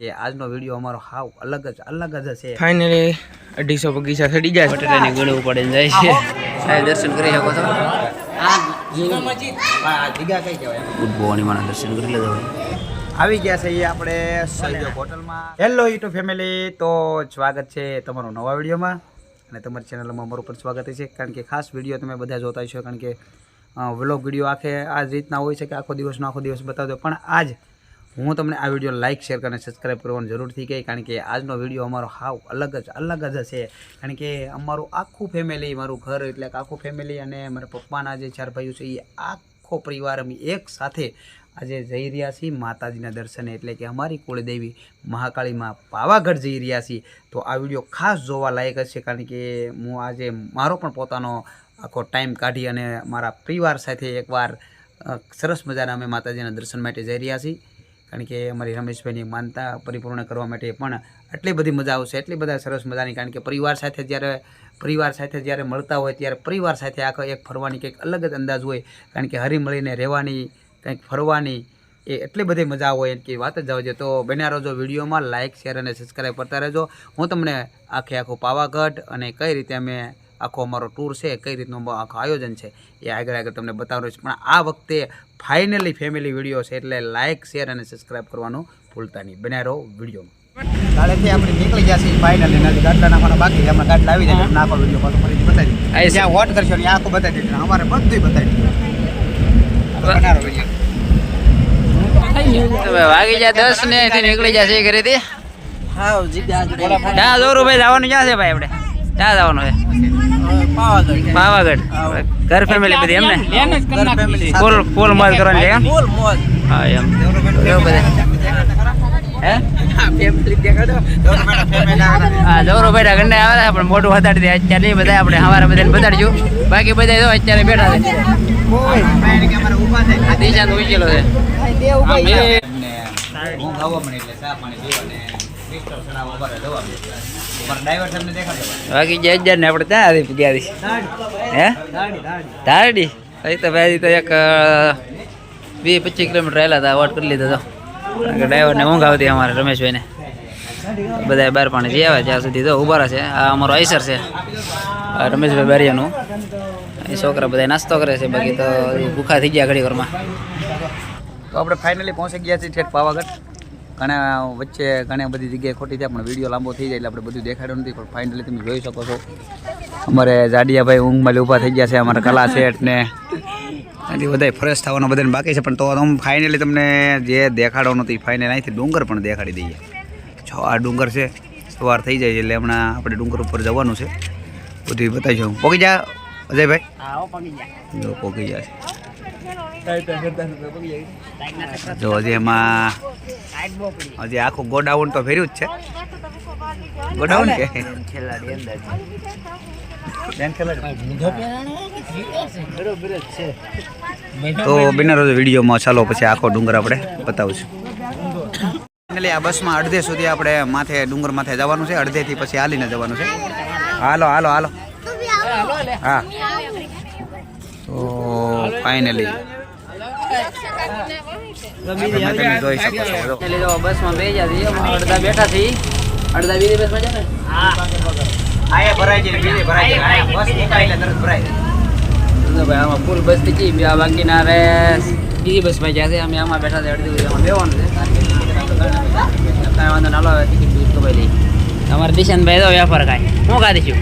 કે આજનો વીડિયો અમારો હાવ અલગ જ અલગ જ હશે. ફાઇનલી અઢીસો બગીચા ચડી જાય. બટેટાની ગળું પડે જાય. છે સાહેબ દર્શન કરી શકો છો. ગુડ મોર્નિંગ મારા દર્શન કરી લેજો. આવી ગયા છે આપણે સહયોગ હોટલમાં. હેલો યુટ્યુબ ફેમિલી તો સ્વાગત છે તમારો નવા વિડીયોમાં. અને તમારી ચેનલમાં અમારું પણ સ્વાગત છે. કારણ કે ખાસ વીડિયો તમે બધા જોતા છો કારણ કે વ્લોગ વીડિયો આખે આ જ રીતના હોય છે કે આખો દિવસનો આખો દિવસ બતાવજો પણ આજ હું તમને આ વીડિયો લાઇક શેર અને સબસ્ક્રાઈબ કરવાનું જરૂરથી કહી, કારણ કે આજનો વીડિયો અમારો હાવ અલગ જ અલગ જ હશે. કારણ કે અમારું આખું ફેમિલી મારું ઘર એટલે આખું ફેમિલી અને મારા પપ્પાના જે ચાર ભાઈઓ છે, એ આખો પરિવાર અમે એક સાથે આજે જઈ રહ્યા છીએ માતાજીના દર્શને. એટલે કે અમારી કુળદેવી મહાકાળીમાં પાવાગઢ જઈ રહ્યા છીએ. તો આ વીડિયો ખાસ જોવા લાયક હશે કારણ કે હું આજે મારો પણ પોતાનો આખો ટાઈમ કાઢી અને મારા પરિવાર સાથે એકવાર સરસ મજાના અમે માતાજીના દર્શન માટે જઈ રહ્યા છીએ. કારણ કે અમારી રમેશભાઈની માનતા પરિપૂર્ણ કરવા માટે પણ આટલી બધી મજા આવશે, એટલી બધા સરસ મજાની, કારણ કે પરિવાર સાથે જ્યારે, પરિવાર સાથે જ્યારે મળતા હોય ત્યારે પરિવાર સાથે આખો એક ફરવાની કંઈક અલગ જ અંદાજ હોય, કારણ કે હરી મળીને રહેવાની, કંઈક ફરવાની એ એટલી બધી મજા હોય કે વાત જ જવા તો બન્યા રહેજો વિડીયોમાં લાઇક શેર અને સબસ્ક્રાઈબ કરતા રહેજો. હું તમને આખે આખું પાવાગઢ અને કઈ રીતે અમે આખો અમારો ટૂર છે કઈ રીતનું આખું આયોજન છે એ આગળ આગળ તમને બતાવવાનું છે. પણ આ વખતે ફાઇનલી ફેમિલી વીડિયો છે એટલે લાઇક શેર અને સબસ્ક્રાઈબ કરવાનું ભૂલતા નહીં. બન્યા રહો વિડીયોમાં. કાલેથી આપણે નીકળી ગયા છીએ ફાઇનલી નથી ગાટલા નાખવાના બાકી છે. હમણાં ગાટલા આવી જાય નાખો વીડિયો પાછો ફરીથી બતાવી દીધું જ્યાં વોટ કરશો ને આખું બતાવી દીધું અમારે બધું બતાવી દીધું આપણે વીડિયો. વાગી જાય દસ ને નીકળી જશે ઘરેથી. ક્યાં જોરું ભાઈ જવાનું ક્યાં છે ભાઈ આપણે? ક્યાં જવાનું છે? પાવાગઢ. ઘર ફેમિલી બધી એમ ને? ફૂલ ફૂલ મોજ કરવાની છે એમ હા એમ. કેવું બધે. હે? હા જોરો બેઠા આવે. પણ મોટું વધારી દે અત્યારે નહીં બધા આપણે હવારે બધાને બતાડજો બાકી બધા જો અત્યારે બેઠા છે. બાકી જે હજાર ને આપણે ત્યાં આવી ગયા હે? ધારડી અહીં તો ભાઈ તો એક વીસ પચીસ કિલોમીટર આવેલા હતા વોટ કરી લીધો તો. કારણ કે ડ્રાઈવરને ઊંઘ આવતી અમારે રમેશભાઈને. બધા બાર પાણી જે આવે જ્યાં સુધી તો ઊભા છે આ અમારો આઈસર છે. આ રમેશભાઈ બારિયાનું. એ છોકરા બધા નાસ્તો કરે છે બાકી તો ભૂખા થઈ ગયા ઘડી ઘરમાં તો આપણે ફાઇનલી પહોંચી ગયા છીએ ઠેઠ પાવાગઢ. ઘણા વચ્ચે ઘણી બધી જગ્યાએ ખોટી થાય પણ વીડિયો લાંબો થઈ જાય એટલે આપણે બધું દેખાડ્યું નથી. પણ ફાઇનલી તમે જોઈ શકો છો. અમારે જાડિયાભાઈ ઊંઘમાં ઊભા થઈ ગયા છે અમારા કલા શેઠ ને. એનાથી બધા ફ્રેશ થવાનો બધાને બાકી છે પણ તો હું ફાઇનલી તમને જે દેખાડવાનું હતું ફાઇનલ અહીંથી ડુંગર પણ દેખાડી દઈએ. જો આ ડુંગર છે સવાર થઈ જાય છે એટલે હમણાં આપણે ડુંગર ઉપર જવાનું છે. બધું બતાવીશું પોકી જા અજયભાઈ? પોકી જાય જો હજી એમાં હજી આખું ગોડાઉન તો ફેર્યું જ છે. ગોડાઉન કે? તો બિના રોજ વિડીયોમાં ચાલો, પછી આખો ડુંગર આપણે બતાવશું. એટલે આ બસમાં અડધે સુધી આપણે માથે, ડુંગર માથે જવાનું છે. અડધેથી પછી હાલીને જવાનું છે. હાલો હાલો હાલો. હા. તો ફાઇનલી તમે જોઈ શકો છો બસમાં બે અડધા બેઠા છીએ અડધા બીજી બસમાં છે ને. આયા ભરાય છે બીજે ભરાય છે બસ નીકળે એટલે તરત ભરાય ભાઈ આમાં ફૂલ બસ ગઈ આ બાકીના રે બીજી બસમાં જ્યાં અમે આમાં બેઠા છે અડધી આમાં બેવાનું છે. કાંઈ વાંધો ના ટિકિટ બિકિટ કમાઈ લઈ તમારે દિશાનભાઈ તો વેપાર કાંઈ હું કાઢીશું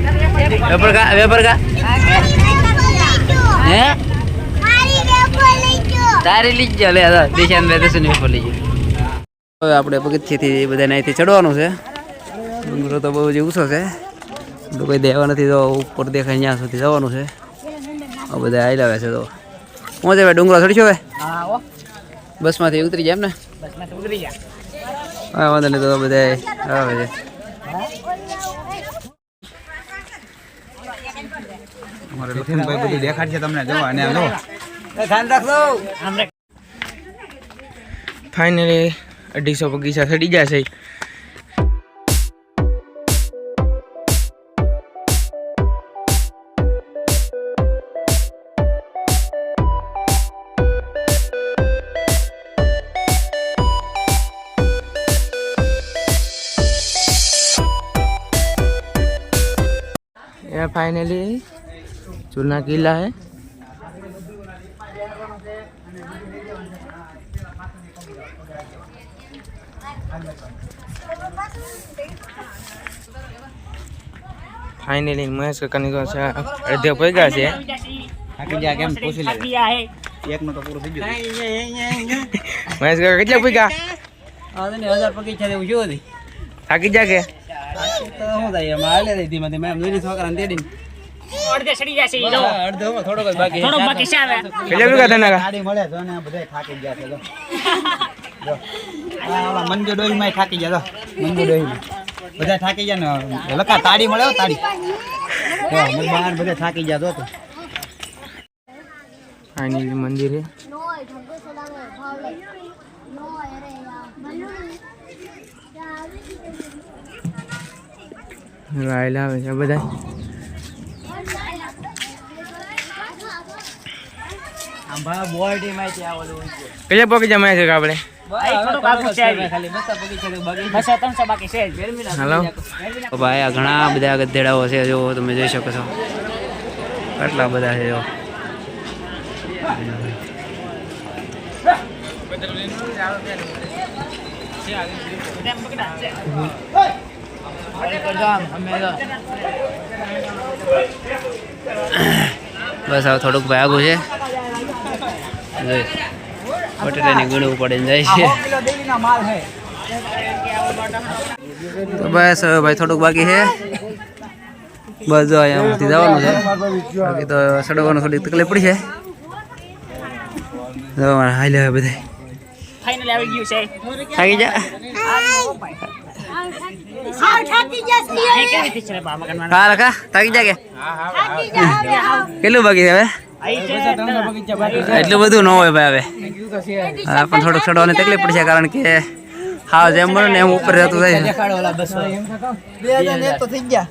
વેપાર કા વેપાર કા હે? તારી લે દિશાનભાઈ દર્શન વેપાર લીજો હવે આપણે પગથિયેથી બધાને અહીંથી ચડવાનું છે. ડુંગરો તો બહુ જ ઊંચો છે. કોઈ દેવા નથી તો ઉપર દેખાય ત્યાં સુધી જવાનું છે. આ બધા આવેલા છે તો. હું છે ભાઈ ડુંગરો ચડશો હવે બસમાંથી ઉતરી જાય એમ ને હા વાંધો નહીં તો બધા આવે છે. Finally, adik sobek bisa sedih aja sih. Finally, चूना किला है ફાઇનલી મહેશ કાકાની તો છે અડધે પગ્યા છે થાકી ગયા કેમ પૂછી લે એકનું તો પૂરું થઈ ગયું મહેશ કાકા કેટલા પગ્યા હા તને હજાર પગી છે એવું શું હતી થાકી જા કે તો શું થાય એમાં હાલે રહી ધીમે ધીમે એમ જોઈને છોકરાને તેડીને અડધે સડી જશે જો. અડધો થોડોક જ બાકી. થોડો બાકી છે આવે કેટલા પગ્યા તને ગાડી મળે તો ને બધા થાકી ગયા છે જો. જો. આ ઓલા મંજુ ડોહીમાં થાકી ગયા જો. મંજુ ડોહીમાં. બધા થાકી ગયા ને લકા તાળી મળે તાડી તાળી? જો મને બહાર બધા થાકી ગયા જો તો. ફાઇનલી મંદિર છે. Noi, આવે છે sao đang ở phao này. Noi ở đây à. રાયલા આવે છે બધા આમ ભા બોર્ડી માં ત્યાં ઓલું કેટલા પગી મહેશ કાકા આપણે થોડુંક આગળ છે આવી. ખાલી મસ્ત પગી છે બાકી બસો બગીચા માં છે આપણે હલો. ભાઈ આ ઘણા બધા ગધેડાઓ છે જો તમે જોઈ શકો છો. કેટલા બધા છે જો. બસ હવે થોડુંક ભાઈ આગું છે. બટેટાની પડીને જાય છે. તો બસ હવે ભાઈ થોડુંક બાકી છે. બસ જો અહીંયાથી જવાનું છે. બાકી તો સડવાનું થોડીક તકલીફ પડી છે. જો હાલે હવે બધા. આવી ગયું છે. થાકી જા કેટલું બાકી છે હવે? એટલું બધું ન હોય ભાઈ હવે. હા પણ થોડુંક ચડવાની તકલીફ પડશે કારણ કે હા જેમ બને ને એમ ઉપર જતું થાય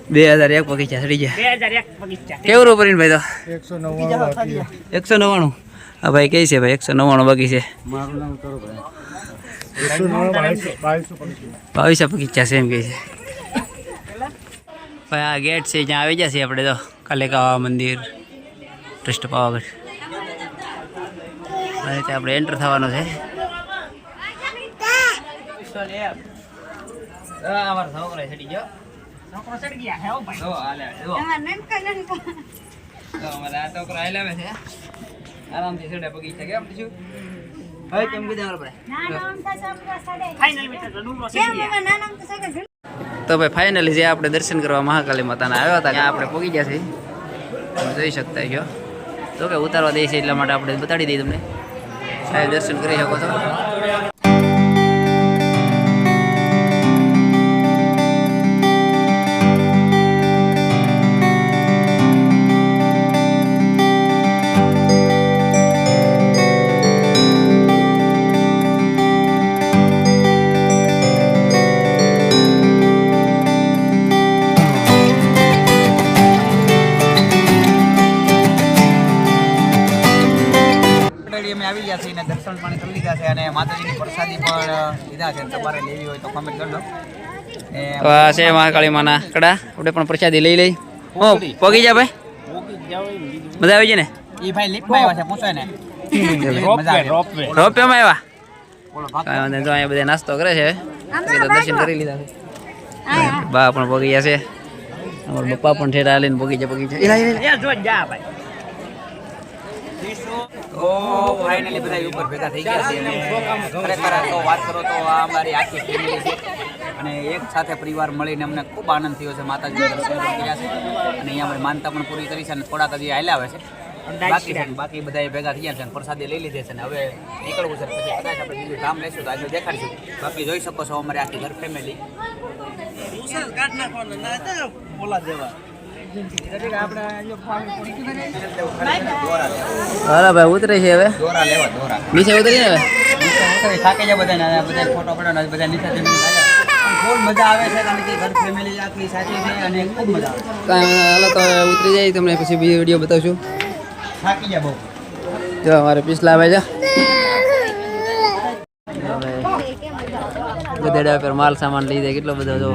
બે હજાર એક બગીચા ચડી ગયા. કેવું રૂપિયા ભાઈ તો? એકસો નવ્વાણું હા ભાઈ કઈ છે ભાઈ? એકસો નવ્વાણું બગી છે. બાવીસો બગીચા છે એમ કહે છે. ભાઈ આ ગેટ છે જ્યાં આવી જશે આપણે તો. કલેકાવા મંદિર. ટ્રસ્ટ પાવાગઢ આ રીતે આપણે એન્ટર થવાનો છે. અમારા છોકરા ચડી ગયો. છોકરો ચડી ગયા હે ભાઈ. જો હાલે જો. તો અમારા આ છોકરા છે. આરામથી ચડે બગીચા કેમ બીજું હવે કેમ કીધું આપણે ફાઇનલ મીટર તો ડુંગરો ચડી તો ભાઈ ફાઇનલી જે આપણે દર્શન કરવા મહાકાલી માતાના આવ્યા હતા ત્યાં આપણે પહોંચી ગયા છીએ. જોઈ શકતા છો તો કે ઉતારવા દે છે એટલા માટે આપણે બતાડી દઈએ તમને. સાહેબ દર્શન કરી શકો છો. મંડળી અમે આવી ગયા છીએ અને દર્શન પણ કરી લીધા છે અને માતાજીની પ્રસાદી પણ લીધા છે. તમારે લેવી હોય તો કમેન્ટ કરજો એ છે મહાકાળી માના. કડા આપણે પણ પ્રસાદી લઈ લઈ. હો પગી જા ભાઈ? બધા આવી જાય ને? ઈ ભાઈ લિફ્ટમાં આવ્યા છે પૂછો ને મજા આવ્યા? બોલો ભાગ કાંઈ વાંધો નહીં. જો અહીંયા બધા નાસ્તો કરે છે. દર્શન કરી લીધા છે. બા પણ પગી ગયા છે. અમારા પપ્પા પણ ઠેરા લઈને બગીચા બગીચા એલા, એલા, એલા. એ જો જ જા ભાઈ. તો ફાઇનલી બધા ઉપર ભેગા થઈ ગયા છે. અને ખરેખર તો વાત કરો તો આ અમારી આખી ફેમિલી છે. અને એક સાથે પરિવાર મળીને અમને ખૂબ આનંદ થયો છે. માતાજીના દર્શન કર્યા છે. અને અહીંયા અમે માનતા પણ પૂરી કરી છે અને થોડાક હજી હાલ્યા આવે છે. બાકી છે બાકી બધા ભેગા થયા છે અને પ્રસાદી લઈ લીધે છે. અને હવે નીકળવું છે પછી કદાચ આપણે બીજું કામ લેશું તો આજે દેખાડીશું. બાકી જોઈ શકો છો અમારી આખી ઘર ફેમિલી હાલો ભાઈ ઉતરે છે હવે. દોરા લેવા દોરા. નીચે ઉતરી ને હવે? થાકે છે બધા બધા ફોટો પડ્યો ને બધા નીચે જમીને આવ્યા. પણ ખૂબ મજા આવે છે કારણ કે ઘર ફેમિલી આખી સાથે છે અને ખૂબ મજા આવે કાંઈ હાલો તો હવે ઉતરી જાય તમને પછી બીજો વીડિયો બતાવશું. થાકી બહુ. જો અમારે પિછલા ભાઈ જો. ગધેડા પર માલ સામાન લઈ જાય કેટલો બધો જો.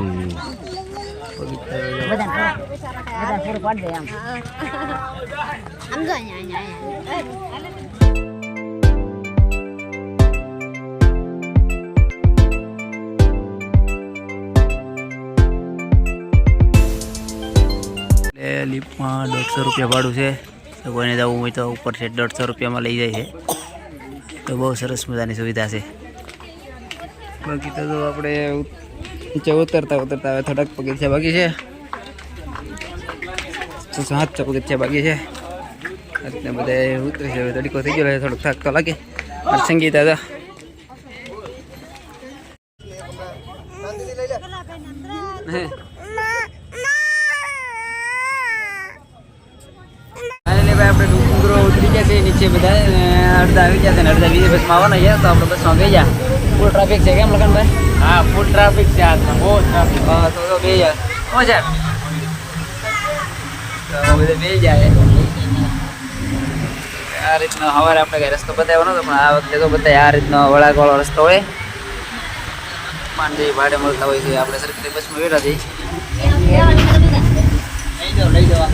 ખાય પૂરું પાડી દે એમ આમ જો લિફ્ટમાં દોઢસો રૂપિયા ભાડું છે. તો કોઈને જવું હોય તો ઉપર છે દોઢસો રૂપિયામાં લઈ જાય છે. તો બહુ સરસ મજાની સુવિધા છે. બાકી તો આપણે નીચે ઉતરતા ઉતરતા હવે થોડાક પગથિયા બાકી છે. તો સાત પગથિયા બાકી છે? એટલે બધા ઉતરે છે હવે તડીકો થઈ ગયો થોડુંક થાક તો લાગે. અને સંગીત ભાઈ આપણે ડુંગરો ઉતરી ગયા છે નીચે બધા અડધા આવી ગયા છે ને અડધા બીજી બસમાં આવવાના છે તો આપણે બસમાં ગઈ ગયા. ફૂલ ટ્રાફિક છે કેમ લખનભાઈ હા ફૂલ ટ્રાફિક છે આજમાં બહુ ટ્રાફિક હા તો બે જા છે બધા આ રીતનો સવારે આપણે કંઈ રસ્તો બતાવ્યો નતો પણ આ વખતે તો બધા આ રીતનો વળાંકવાળો રસ્તો હોય. માંડી ભાડે મળતા હોય છે, આપણે સરકારી બસમાં બેઠા છીએ લઈ હોય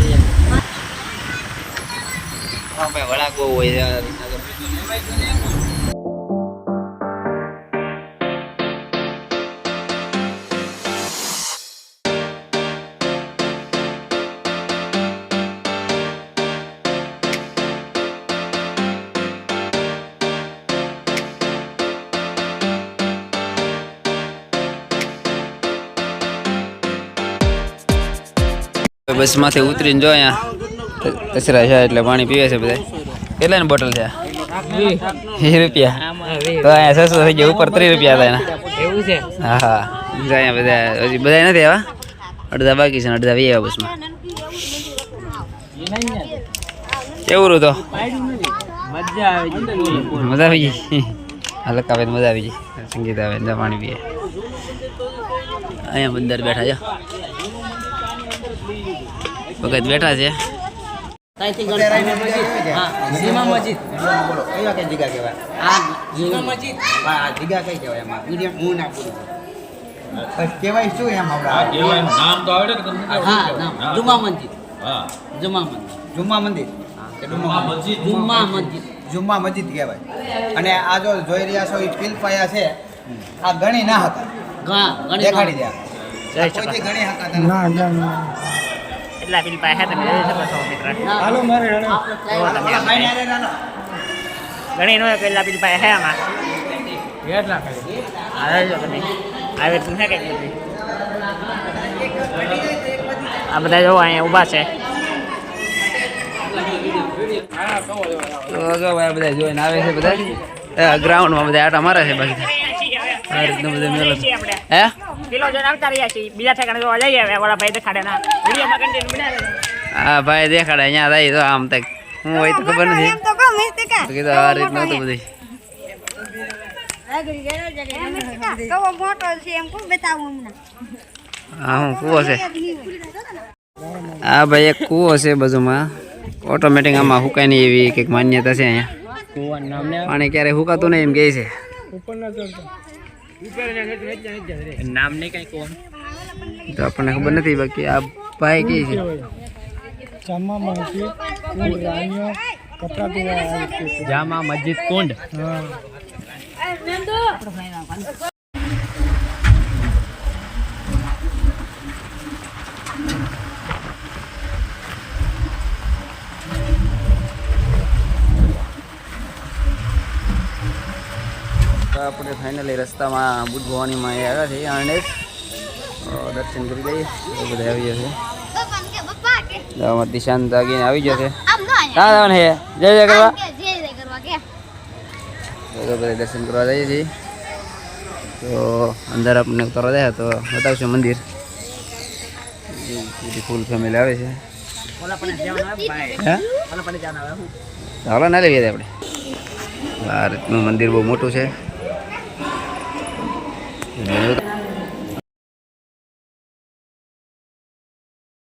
છે માંથી ઉતરીને જો અહીંયા કચરા છે એટલે પાણી પીવે છે બધા. કેટલા ની બોટલ છે? વીસ રૂપિયા. તો અહીંયા છસો થઈ ગયા ઉપર ત્રીસ રૂપિયા હતા એના. એવું છે? હા હા. અહીંયા બધા હજી બધા નથી આવા? અડધા બાકી છે અડધા વી આવ્યા બસમાં. કેવું રહ્યું તો? મજા આવી ગઈ. હલક આવે મજા આવી ગઈ. સંગીત આવે પાણી પીએ. અહીંયા બંદર બેઠા છે વખત બેઠા છે. કઈ કઈ કઈ શું એમ નામ તો આવડે તમને? જુમા હા જુમ્મા મંદિર? કે મસ્જિદ. જુમા જુમ્મા મસ્જિદ કહેવાય. અને આ જો જોઈ રહ્યા છો એ પિલપાયા છે. આ ગણી ના હતા. દેખાડી દે. જય ગણી હતા એટલા પેલી પાસે તમે જોઈ શકો છો મિત્ર ઘણી નો પેલા પેલી પાસે હે આમાં. કેટલા આવે જો તમે. આવે તું હે કઈ આ બધા જો અહીંયા ઊભા છે. તો જો ભાઈ બધા જોઈને આવે છે બધા? ગ્રાઉન્ડમાં બધા આટા મારે છે બાકી. આ રીતનો બધો મેળો છે. હે? કિલો જોઈને આવતા રહ્યા છીએ બીજા ઠેકાણે જોવા જઈએ હવે વાળા ભાઈ દેખાડે વિડીયોમાં કન્ટિન્યુ બનાવે હા ભાઈ દેખાડે અહીંયા તો આમ તક. હું હોય તો ખબર નથી. આ બધું. હા હું કૂવો છે. આ ભાઈ એક કૂવો છે બાજુમાં. ઓટોમેટિક આમાં હુકાય નહીં એવી કંઈક માન્યતા છે અહીંયા. પાણી ક્યારે હુકાતું નહીં એમ કહે છે. નામ ને કઈ કોણ તો આપણને ખબર નથી બાકી આ ભાઈ કહે છે. જામા મસ્જિદ કુંડ તો આપણે ફાઇનલી રસ્તામાં બુદ્ધ ભવાનીમાં આવ્યા છીએ આણંદ. દર્શન કરી જઈએ બધા આવી જશે અમારે દિશાંત આવી જશે ક્યાં જવાનું છે જય જય કરવા. તો બધા દર્શન કરવા જઈએ છીએ. તો અંદર આપણને ઉતારવા જાય તો બતાવશું મંદિર. ફૂલ ફેમિલી આવે છે. ના લેવી આપણે. આ રીતનું મંદિર બહુ મોટું છે.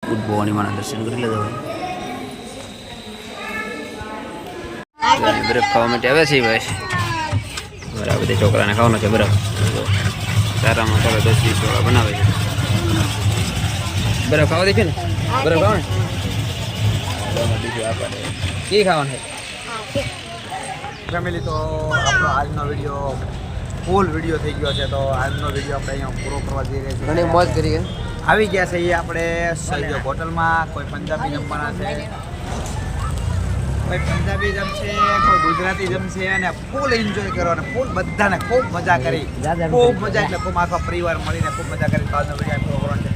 બુદ્ધ ભવાનીમાં દર્શન કરી લેજો ભાઈ બરફ ખાવા માટે આવ્યા છે ભાઈ બરાબર છોકરાને ખાવાનો છે બરફ સારામાં સારા દસ વીસ વાળા બનાવે છે બરફ ખાવા દેખે ને બરફ ખાવ ને એ ખાવાનું છે ફેમિલી તો આપણો આજનો વીડિયો ફૂલ વીડિયો થઈ ગયો છે તો આજનો વીડિયો આપણે અહીંયા પૂરો કરવા જઈ રહ્યા છીએ. ઘણી મોજ કરી આવી ગયા છે એ આપણે સહયોગ હોટલમાં કોઈ પંજાબી જમવાના છે કોઈ પંજાબી જમશે કોઈ ગુજરાતી જમશે અને ફૂલ એન્જોય કરો અને ફૂલ બધાને ખૂબ મજા કરી. ખૂબ મજા એટલે ખૂબ આખો પરિવાર મળીને ખૂબ મજા કરી. તો આજનો વીડિયો પૂરો કરવાનો છે.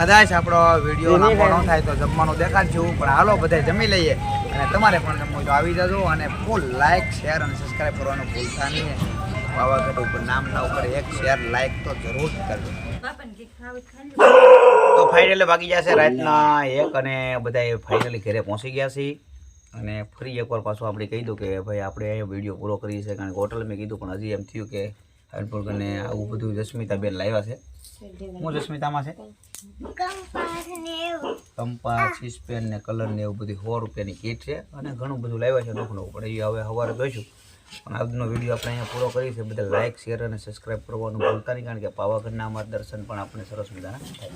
કદાચ આપણો વીડિયો લાંબો થાય તો જમવાનું દેખાડશું પણ હાલો બધા જમી લઈએ. અને તમારે પણ જમવું તો આવી જજો અને ફૂલ લાઇક શેર અને સબસ્ક્રાઈબ કરવાનું ભૂલતા નહીં. પાવાગઢ ઉપર નામના ઉપર એક શેર લાઇક તો જરૂર કરજો. તો ફાઇનલી ભાગી જશે રાતના એક અને બધા ફાઇનલી ઘરે પહોંચી ગયા છે અને ફરી એકવાર પાછું આપણે કહી દઉં કે ભાઈ આપણે અહીંયા વીડિયો પૂરો કરીએ છીએ કારણ કે હોટલ મેં કીધું પણ હજી એમ થયું કે કરીને આવું બધું જસ્મિતાબેન લાવ્યા છે. હું જસ્મિતામાં છે? કંપાસ ને એવું કંપાસ ને કલર ને એવું બધી સો રૂપિયાની કીટ છે અને ઘણું બધું લાવ્યા છે. નોખું નવું પણ એ હવે સવારે જોઈશું. આજનો વીડિયો આપણે અહીંયા પૂરો કરીએ છીએ. બધા લાઇક શેર અને સબસ્ક્રાઈબ કરવાનું ભૂલતા નહીં, કારણ કે પાવાગઢના અમારા દર્શન પણ આપણે સરસ મજાના થાય.